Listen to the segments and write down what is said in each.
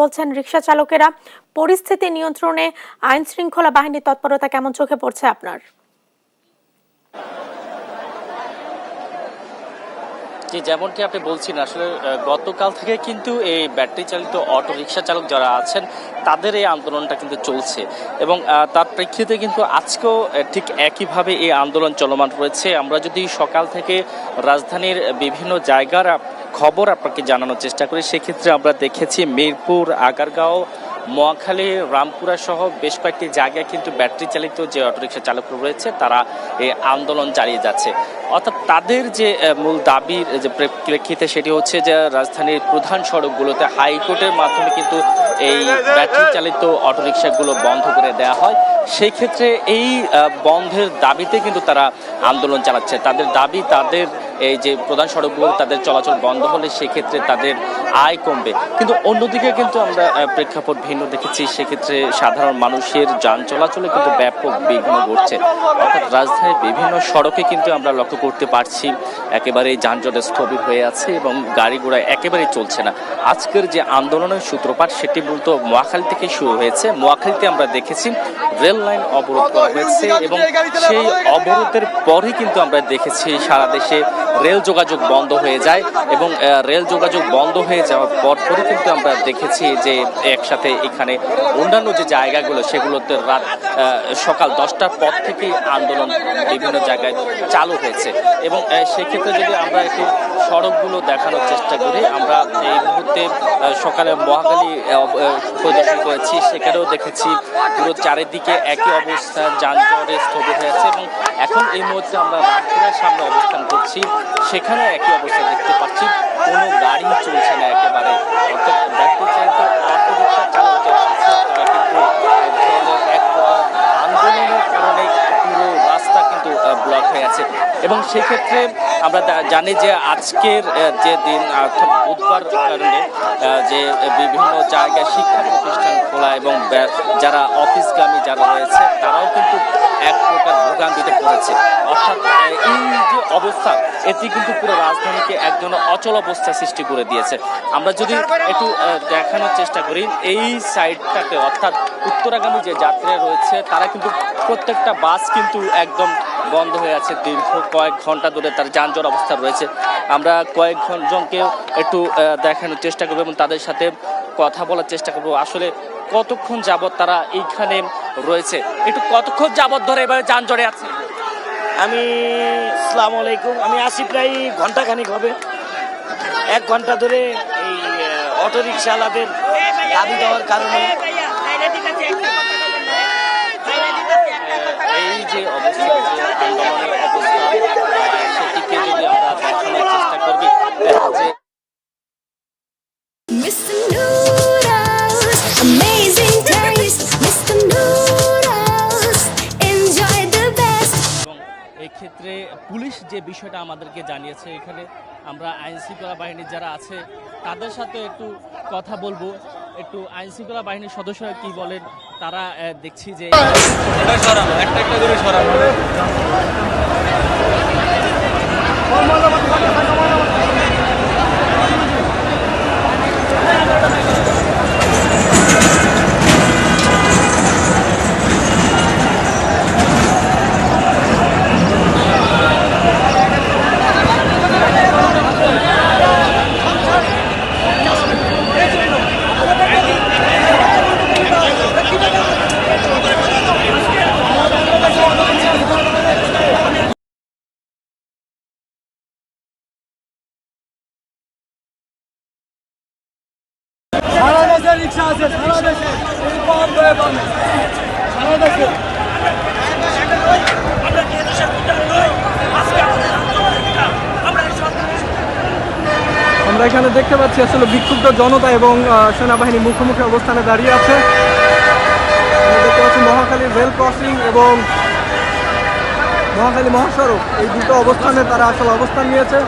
বলছেন রিক্সা চালকেরা, পরিস্থিতি নিয়ন্ত্রণে আইন শৃঙ্খলা বাহিনীর তৎপরতা কেমন চোখে পড়ছে আপনার? যেমনটি আপনি বলছেন, আসলে গতকাল থেকে কিন্তু এই ব্যাটারি চালিত অটো রিক্সা চালক যারা আছেন, তাদের এই আন্দোলনটা কিন্তু চলছে। এবং তার প্রেক্ষিতে কিন্তু আজকেও ঠিক একইভাবে এই আন্দোলন চলমান রয়েছে। আমরা যদি সকাল থেকে রাজধানীর বিভিন্ন জায়গার খবর আপনাকে জানানোর চেষ্টা করি। সেক্ষেত্রে আমরা দেখেছি মিরপুর, আগারগাঁও, মহাখালী, রামপুরা সহ বেশ কয়েকটি জায়গায় কিন্তু ব্যাটারি চালিত যে অটোরিকশা চালক রয়েছে, তারা এই আন্দোলন চালিয়ে যাচ্ছে। অর্থাৎ তাদের যে মূল দাবির যে প্রেক্ষিতে সেটি হচ্ছে যে, রাজধানীর প্রধান সড়কগুলোতে হাইকোর্টের মাধ্যমে কিন্তু এই ব্যাটারি চালিত অটোরিকশাগুলো বন্ধ করে দেওয়া হয়। সেই ক্ষেত্রে এই বন্ধের দাবিতে কিন্তু তারা আন্দোলন চালাচ্ছে। তাদের দাবি, তাদের এই যে প্রধান সড়কগুলো তাদের চলাচল বন্ধ হলে সেক্ষেত্রে তাদের আয় কমবে। কিন্তু অন্যদিকে কিন্তু আমরা প্রেক্ষাপট ভিন্ন দেখেছি, সেক্ষেত্রে সাধারণ মানুষের যান চলাচলে কিন্তু ব্যাপক বিঘ্ন ঘটছে। অর্থাৎ রাজধানীর বিভিন্ন সড়কে কিন্তু আমরা লক্ষ্য করতে পারছি, একেবারে যানজটে স্থবির হয়ে আছে এবং গাড়ি ঘোড়া একেবারেই চলছে না। আজকের যে আন্দোলনের সূত্রপাত সেটি মূলত মোয়াখালী থেকে শুরু হয়েছে। মোয়াখালীতে আমরা দেখেছি, রেল লাইন অবরোধ করা হয়েছে এবং সেই অবরোধের পরে কিন্তু আমরা দেখেছি সারা দেশে রেল যোগাযোগ বন্ধ হয়ে যায় এবং রেল যোগাযোগ বন্ধ হয়ে যাওয়ার পর পরে কিন্তু আমরা দেখেছি যে একসাথে এখানে অন্যান্য যে জায়গাগুলো, সেগুলোতে রাত সকাল দশটার পর থেকেই আন্দোলন বিভিন্ন জায়গায় চালু হয়েছে। এবং সেক্ষেত্রে যদি আমরা একটু সড়কগুলো দেখানোর চেষ্টা করি। আমরা এই মুহূর্তে সকালে মহাকালী পরিদর্শন করেছি সেখানেও দেখেছি পুরো চারিদিকে একই অবস্থা, যানজটে স্থবির হয়েছে এবং এখন এই মুহূর্তে আমরা রামপুরের সামনে অবস্থান করছি। সেখানে একই অবস্থা দেখতে পাচ্ছি। কোনো গাড়ি চলছে না একেবারে। কিন্তু আন্দোলনের কারণে পুরো রাস্তা কিন্তু ব্লক হয়ে আছে। এবং সেক্ষেত্রে আমরা জানি যে আজকের যে দিন অর্থাৎ বুধবার কারণে যে বিভিন্ন জায়গায় শিক্ষা প্রতিষ্ঠান খোলা এবং যারা অফিসগামী যারা রয়েছে, তারাও কিন্তু এক প্রকার ভোগান্তিতে পড়েছে। অর্থাৎ এই যে অবস্থা, এটি কিন্তু পুরো রাজধানীকে একজন অচল অবস্থা সৃষ্টি করে দিয়েছে। আমরা যদি একটু দেখানোর চেষ্টা করি, এই সাইডটাতে, অর্থাৎ উত্তরাগামী যে যাত্রীরা রয়েছে, তারা কিন্তু প্রত্যেকটা বাস কিন্তু একদম বন্ধ হয়ে আছে দীর্ঘ কয়েক ঘণ্টা ধরে তার যানজট অবস্থা রয়েছে আমরা কয়েক জন- জনকে একটু দেখানোর চেষ্টা করব এবং তাদের সাথে কথা বলার চেষ্টা করব আসলে কতক্ষণ যাবত তারা এইখানে রয়েছে একটু কতক্ষণ যাবত ধরে এভাবে যানজটে আছে আমি সালাম আলাইকুম আমি আসি প্রায় ঘন্টাখানিক হবে এক ঘণ্টা ধরে এই অটো রিক্সাওয়ালাদের দাবি দেওয়ার কারণে যে অবস্থা আন্দোলনের অবস্থা সেটিকে যদি আমরা দেখানোর চেষ্টা করবি ক্ষেত্রে পুলিশ যে বিষয়টা আমাদেরকে জানিয়েছে এখানে আমরা আইন শৃঙ্খলা বাহিনীর যারা আছে তাদের সাথে একটু কথা বলব। একটু আইন শৃঙ্খলা বাহিনীর সদস্যরা কি বলেন? তারা দেখছি যে সারা আছে সারা সারা আমরা এখানে দেখতে পাচ্ছি আসলে বিক্ষুব্ধ জনতা এবং সেনাবাহিনী মুখোমুখি অবস্থানে দাঁড়িয়ে আছে। দেখতে পাচ্ছি মহাখালী রেল ক্রসিং এবং মহাখালী মহাসড়ক। এই দুটো অবস্থানে তারা আসলে অবস্থান নিয়েছে।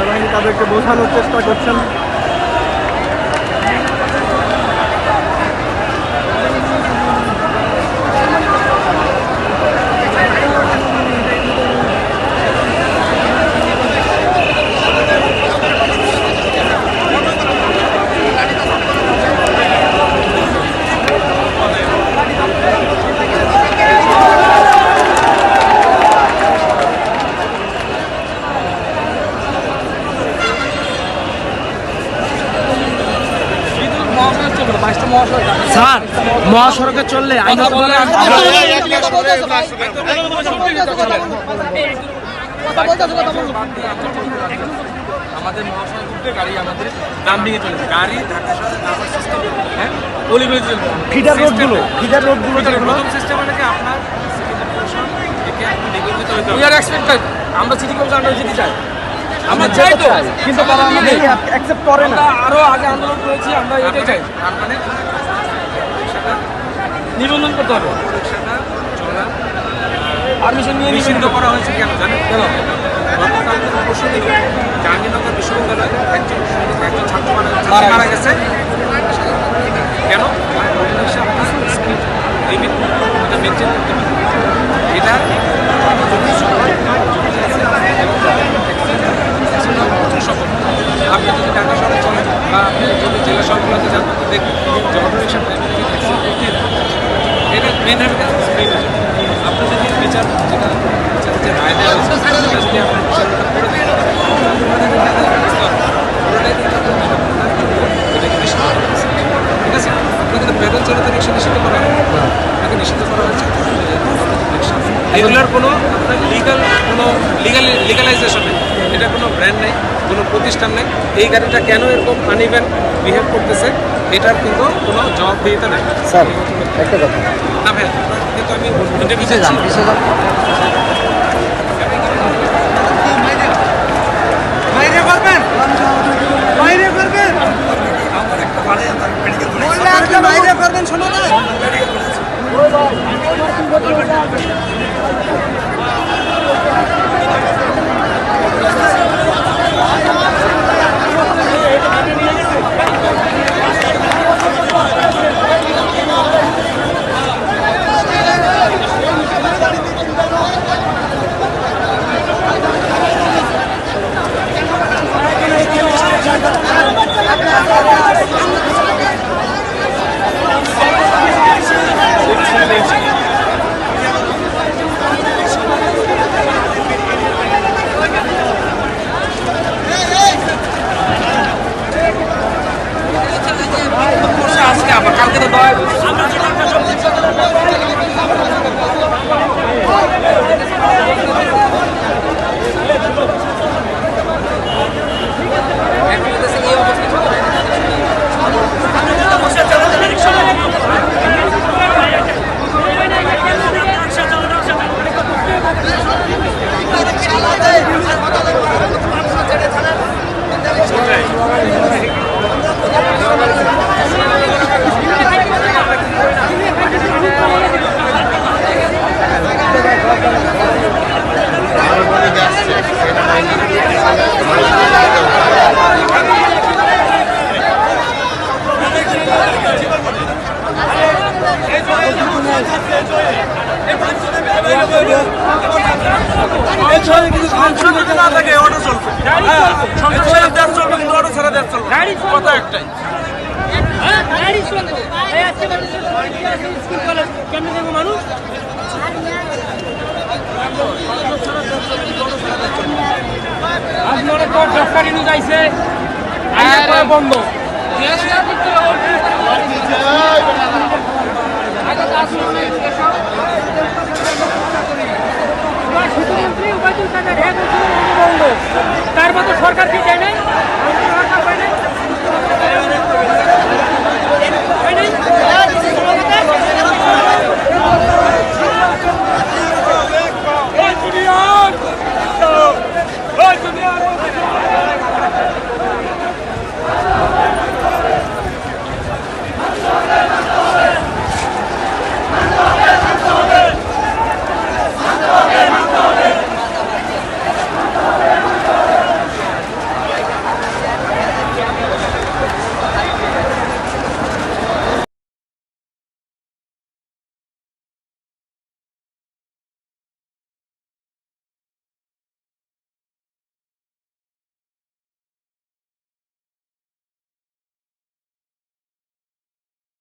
সেনাবাহিনী তাদেরকে বোঝানোর চেষ্টা করছেন ছিল বাইশটা মহাসড়ক স্যার মহাসড়কে চললে আমাদের মহাসড়ক উঠে গাড়ি আমাদের দাম ভেঙে গাড়ি ঢাকা শহরে নামার সিস্টেম হ্যাঁ? অলিগলি ফিডার রোডগুলো ফিডার রোডগুলো প্রথম সিস্টেম মানে কি আপনার সিটি কর্পোরেশন থেকে আপনি নিবন্ধিত হতে হবে। উই আর এক্সপেক্টেড আমরা সিটি কর্পোরেশন আন্ডারে যেতে চাই। আমরা চাই তো। কিন্তু তারা আমাদের অ্যাকসেপ্ট করে না। আমরা আরও আগে আন্দোলন করেছি আমরা এটাই চাই। তার মানে নিবন্ধন করতে হবে পারমিশন নিয়ে নিষিদ্ধ করা হয়েছে কেন জানেন কেন জাহাঙ্গীরনগর বিশ্ববিদ্যালয়ে একজন একজন ছাত্র মারা গেছে কেন এটা মেনটেন করতে হবে এটা সফল আপনি যদি ঢাকা শহরে চলেন বা আপনি যদি জেলা শহরগুলোতে যান তো দেখবেন যে অটোরিকশা ড্রাইভার এটা মেন হ্যাবিট স্পিড আপনি যদি বিচার যেটা বিচারের যে রায় দেওয়া হয়েছে সেটা যদি আপনি বিচারটা করে দেন তাহলে দেখা যাবে বুঝতে পারবেন। পুরোটাই কিন্তু আপনার এটা কিন্তু নিষিদ্ধ করা হয়েছে। ঠিক আছে আপনাকে প্যাডেল রিক্সা নিষিদ্ধ করা হয়। আপনাকে নিষিদ্ধ করা হয়েছে। এগুলোর কোনো আপনার লিগাল কোনো লিগাল লিগালাইজেশন নেই। এটা কোনো ব্র্যান্ড নেই কোনো প্রতিষ্ঠান নেই। এই গাড়িটা কেন এরকম আনইভেন বিহেভ করতেছে এটার কিন্তু কোনো জবাবদিহিতা নেই। স্যার একটা কথা। না ভাই কিন্তু আমি ইন্টারভিউ কথা একটাই। আপনারা তো সরকারি নিউজ আইছে বন্ধ সরকার কি চায় নাই।